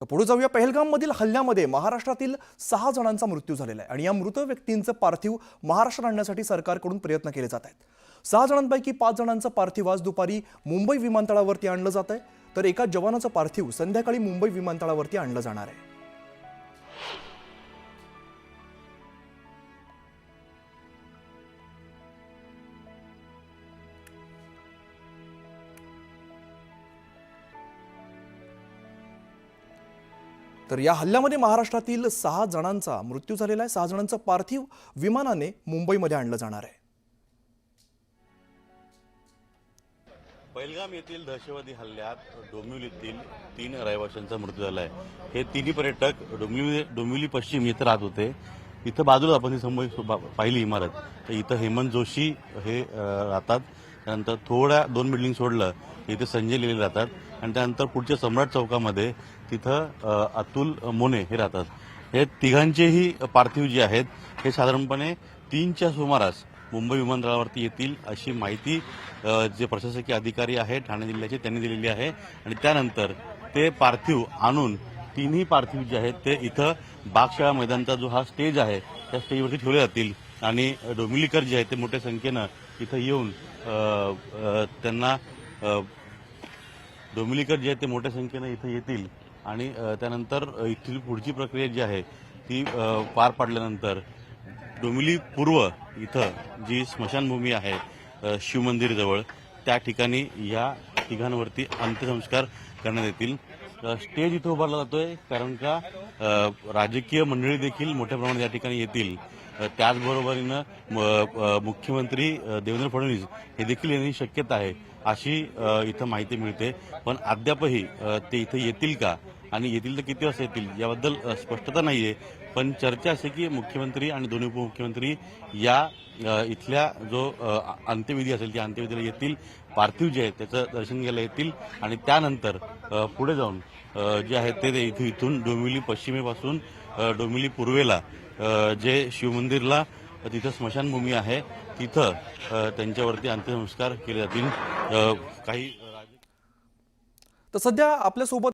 तर पुढे जाऊया पहलगाममधील हल्ल्यामध्ये. महाराष्ट्रातील सहा जणांचा मृत्यू झालेला आहे आणि या मृत व्यक्तींचं पार्थिव महाराष्ट्रात आणण्यासाठी सरकारकडून प्रयत्न केले जात आहेत. सहा जणांपैकी पाच जणांचं पार्थिव आज दुपारी मुंबई विमानतळावरती आणलं जात आहे. तर एका जवानाचं पार्थिव संध्याकाळी मुंबई विमानतळावरती आणलं जाणार आहे. तर या हल्ल्यामध्ये महाराष्ट्रातील सहा जणांचा मृत्यू झालेला आहे. सहा जणांचं पार्थिव विमानाने मुंबईमध्ये आणलं जाणार आहे. बैलगाम येथील दहशतवादी हल्ल्यात डोंबिवलीतील तीन रहिवाशांचा मृत्यू झाला आहे. हे तिन्ही पर्यटक डोंबिवली डोंबिवली पश्चिम इथं राहत होते. इथं बाजूला आपण ही समोर पाहिली इमारत. तर इथं हेमंत जोशी हे राहतात. त्यानंतर थोड्या दोन बिल्डिंग सोडलं इथे संजय लिहिले राहतात. आणि त्यानंतर पुढच्या सम्राट चौकामध्ये तिथं अतुल मोने हे राहतात. हे तिघांचेही पार्थिव जे आहेत. हे साधारणपणे तीनच्या सुमारास मुंबई विमानतळावरती येतील अशी माहिती जे प्रशासकीय अधिकारी आहेत ठाणे जिल्ह्याचे त्यांनी दिलेली आहे. आणि त्यानंतर ते पार्थिव आणून तिन्ही पार्थिव जे आहेत. ते इथं बागशाळा मैदानचा जो हा स्टेज आहे त्या स्टेजवरती ठेवले जातील. आणि डोमिलीकर जे आहेत ते मोठ्या संख्येनं इथं येऊन त्यांना अ, जे आहेत ते मोठ्या संख्येनं इथं येतील. आणि त्यानंतर इथली पुढची प्रक्रिया जी आहे ती पार पाडल्यानंतर डोमिली पूर्व इथं जी स्मशानभूमी आहे शिवमंदिरजवळ त्या ठिकाणी या तिघांवरती अंत्यसंस्कार करण्यात येतील. स्टेज इथं उभारला जातोय कारण का राजकीय मंडळी देखील मोठ्या प्रमाणात या ठिकाणी येतील. त्याचबरोबरीनं म- मुख्यमंत्री देवेंद्र फडणवीस हे देखील येण्याची शक्यता आहे अशी इथं माहिती मिळते. पण अद्यापही ते इथं येतील का? आणि येतील तर किती वाजता येतील याबद्दल स्पष्टता नाहीये. पण चर्चा असे की मुख्यमंत्री आणि दोन्ही उपमुख्यमंत्री या इथल्या जो अंत्यविधी असेल त्या अंत्यविधीला येतील. पार्थिव जे आहे त्याचं दर्शन घ्यायला येतील. आणि त्यानंतर पुढे जाऊन जे आहे ते इथून इथून डोंबिवली पश्चिमेपासून डोंबिवली पूर्वेला जे शिवमंदिरला तिथं स्मशानभूमी आहे. तिथं त्यांच्यावरती अंत्यसंस्कार केले जातील. काही तर सध्या आपल्यासोबत